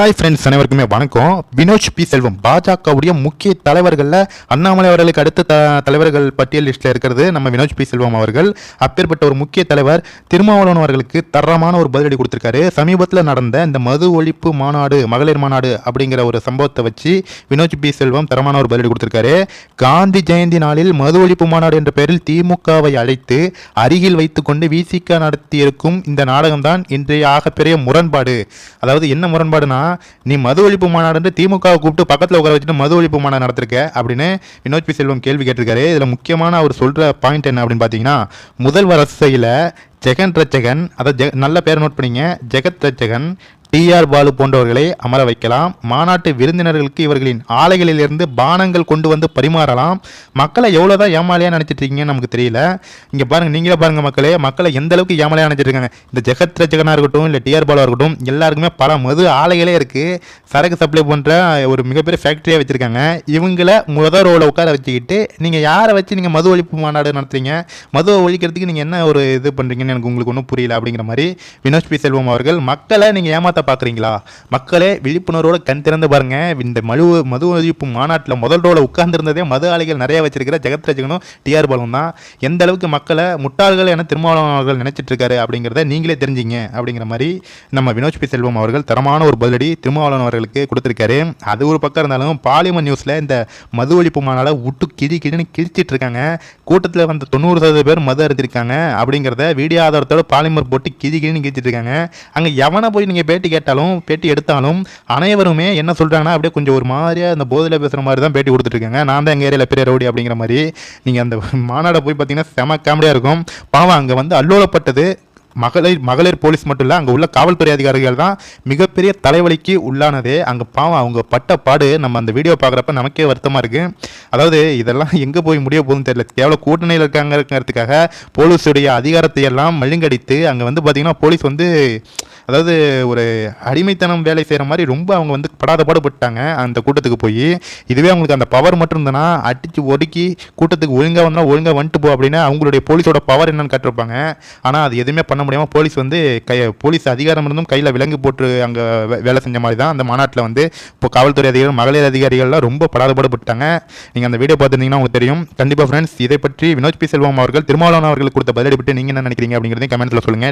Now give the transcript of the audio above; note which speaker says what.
Speaker 1: Hi friends அனைவருக்குமே வணக்கம். Vinoj P. Selvam. பாஜகவுடைய முக்கிய தலைவர்களில் அண்ணாமலை அவர்களுக்கு அடுத்த த தலைவர்கள் பட்டியல் லிஸ்ட்டில் இருக்கிறது நம்ம வினோஜ் பி. செல்வம் அவர்கள். அப்பேற்பட்ட ஒரு முக்கிய தலைவர் திருமாவளவன் அவர்களுக்கு தரமான ஒரு பதிலடி கொடுத்துருக்காரு. சமீபத்தில் நடந்த இந்த மது ஒழிப்பு மாநாடு மகளிர் மாநாடு அப்படிங்கிற ஒரு சம்பவத்தை வச்சு வினோஜ் பி. செல்வம் தரமான ஒரு பதிலடி கொடுத்துருக்காரு. காந்தி ஜெயந்தி நாளில் மது ஒழிப்பு மாநாடு என்ற பெயரில் திமுகவை அழைத்து அருகில் வைத்துக்கொண்டு விசிக நடத்தியிருக்கும் இந்த நாடகம்தான் இன்றைய ஆகப்பெரிய முரண்பாடு. அதாவது என்ன முரண்பாடுனா நீ மது ஒழிப்பு மாநாடு திமுகவை கூப்பிட்டு பக்கத்தில் உட்கார வச்சுட்டு மது ஒழிப்பு மாநாடு நடத்திருக்க அப்படின்னு வினோத் பி செல்வம் கேள்வி கேட்டிருக்காரு. இதில் முக்கியமான அவர் சொல்கிற பாயிண்ட் என்ன அப்படின்னு பார்த்தீங்கன்னா முதல்வர் அரசையில் ஜெகன் ரச்சகன் அதை ஜெ நல்ல பேர் நோட் பண்ணிங்க. ஜெகத் ரச்சகன் டிஆர் பாலு போன்றவர்களை அமர வைக்கலாம். மாநாட்டு விருந்தினர்களுக்கு இவர்களின் ஆலைகளிலிருந்து பானங்கள் கொண்டு வந்து பரிமாறலாம். மக்களை எவ்வளோதான் ஏமாலையாக நினச்சிட்டு இருக்கீங்கன்னு நமக்கு தெரியல. இங்கே பாருங்கள் நீங்களே பாருங்கள் மக்களே மக்களை எந்த அளவுக்கு ஏமாலையாக நினச்சிட்டு இருக்காங்க இந்த ஜெகத் ரஜகனாக இருக்கட்டும் இல்லை டிஆர் பாலுவாக இருக்கட்டும் எல்லாருக்குமே பல மது ஆலைகளே இருக்குது சரக்கு சப்ளை பண்ணுற ஒரு மிகப்பெரிய ஃபேக்ட்ரியாக வச்சுருக்காங்க. இவங்கள முதல் ரோவில் உட்கார வச்சுக்கிட்டு நீங்கள் யாரை வச்சு நீங்கள் மது ஒழிப்பு மாநாடு நடத்துறீங்க? மதுவை ஒழிக்கிறதுக்கு நீங்கள் என்ன ஒரு இது பண்ணுறீங்கன்னு எனக்கு உங்களுக்கு ஒன்றும் புரியல அப்படிங்கிற மாதிரி வினோத் பி. செல்வம் அவர்கள் மக்களை நீங்கள் ஏமாத்த பார்க்குறீங்களா? மக்களே விழிப்புணர்வோட கண் திறந்து பாருங்க. இந்த மது மது ஒழிப்பு மாநாட்டில் முதல் ரோல உட்கார்ந்துருந்ததே மது ஆலைகள் நிறைய வச்சிருக்கிற ஜெகத்ரஜகனும் டிஆர் பாலும் தான். எந்த அளவுக்கு மக்களை முட்டாள்கள் என திருமாவளவர்கள் நினைச்சிட்டு இருக்காரு அப்படிங்கிறத நீங்களே தெரிஞ்சிங்க அப்படிங்கிற மாதிரி நம்ம வினோஜ் பி. செல்வம் அவர்கள் தரமான ஒரு பதிலடி திருமாவளவன் அவர்களுக்கு கொடுத்துருக்காரு. அது ஒரு பக்கம் இருந்தாலும் பாலிமர் நியூஸில் இந்த மது ஒழிப்பு மாநாளை விட்டு கிழி கிழின்னு கிழிச்சிட்டு இருக்காங்க. கூட்டத்தில் வந்த தொண்ணூறு சதவீத பேர் மது அருந்திருக்காங்க அப்படிங்கிறத வீடியோ ஆதாரத்தோட பாலிமர் போட்டு கிழி கிழின்னு கிழிச்சிட்டு இருக்காங்க. அங்கே எவனை போய் நீங்கள் பேட்டி கேட்டாலும் பேட்டி எடுத்தாலும் அனைவருமே என்ன சொல்கிறாங்கன்னா அப்படியே கொஞ்சம் ஒரு மாதிரியாக அந்த போதையில் பேசுகிற மாதிரி தான் பேட்டி கொடுத்துருக்காங்க நான் தான் எங்கள் ஏரியாவில் பெரிய ரவுடி அப்படிங்கிற மாதிரி. நீங்கள் அந்த மாநாடை போய் பார்த்தீங்கன்னா செம காமெடியாக இருக்கும். பாவம் அங்கே வந்து அல்லோலப்பட்டது. மகளிர் மகளிர் போலீஸ் மட்டும் இல்லை அங்கே உள்ள காவல்துறை அதிகாரிகள் தான் மிகப்பெரிய தலைவலிக்கு உள்ளானதே. அங்கே பாவம் அவங்க பட்ட பாடு நம்ம அந்த வீடியோ பார்க்குறப்ப நமக்கே வருத்தமாக இருக்குது அதாவது இதெல்லாம் எங்கே போய் முடிய போகுதுன்னு தெரியல. கேவல கூட்டணியில் இருக்காங்கிறதுக்காக போலீஸுடைய அதிகாரத்தை எல்லாம் மழுங்கடித்து அங்கே வந்து பார்த்திங்கன்னா போலீஸ் வந்து அதாவது ஒரு அடிமைத்தனம் வேலை செய்கிற மாதிரி ரொம்ப அவங்க வந்து படாத பாடுபட்டாங்க அந்த கூட்டத்துக்கு போய். இதுவே அவங்களுக்கு அந்த பவர் மட்டும் இருந்ததுன்னா அடித்து ஒடுக்கி கூட்டத்துக்கு ஒழுங்காக வந்தால் ஒழுங்காக வந்துட்டு போ அப்படின்னு அவங்களுடைய போலீஸோட பவர் என்னன்னு காட்டிருப்பாங்க. ஆனால் அது எதுவுமே பண்ண முடியாமல் போலீஸ் வந்து கை போலீஸ் அதிகாரம் இருந்தும் கையில் விலங்கு போட்டு அங்கே வேலை செஞ்ச மாதிரி தான் அந்த மாநாட்டில் வந்து இப்போ காவல்துறை அதிகாரிகள் மகளிர் அதிகாரிகள்லாம் ரொம்ப படாத பாடுபட்டாங்க நீங்கள் அந்த வீடியோ பார்த்துருந்தீங்கன்னா உங்களுக்கு தெரியும். கண்டிப்பாக ஃப்ரெண்ட்ஸ் இதை பற்றி வினோத் பி செல்வம் அவர்கள் திருமாவளவன் அவர்களுக்கு கொடுத்த பதிலடி பற்றி நீங்கள் என்ன நினைக்கிறீங்க அப்படிங்கிறதையும் கமெண்ட்டில் சொல்லுங்கள்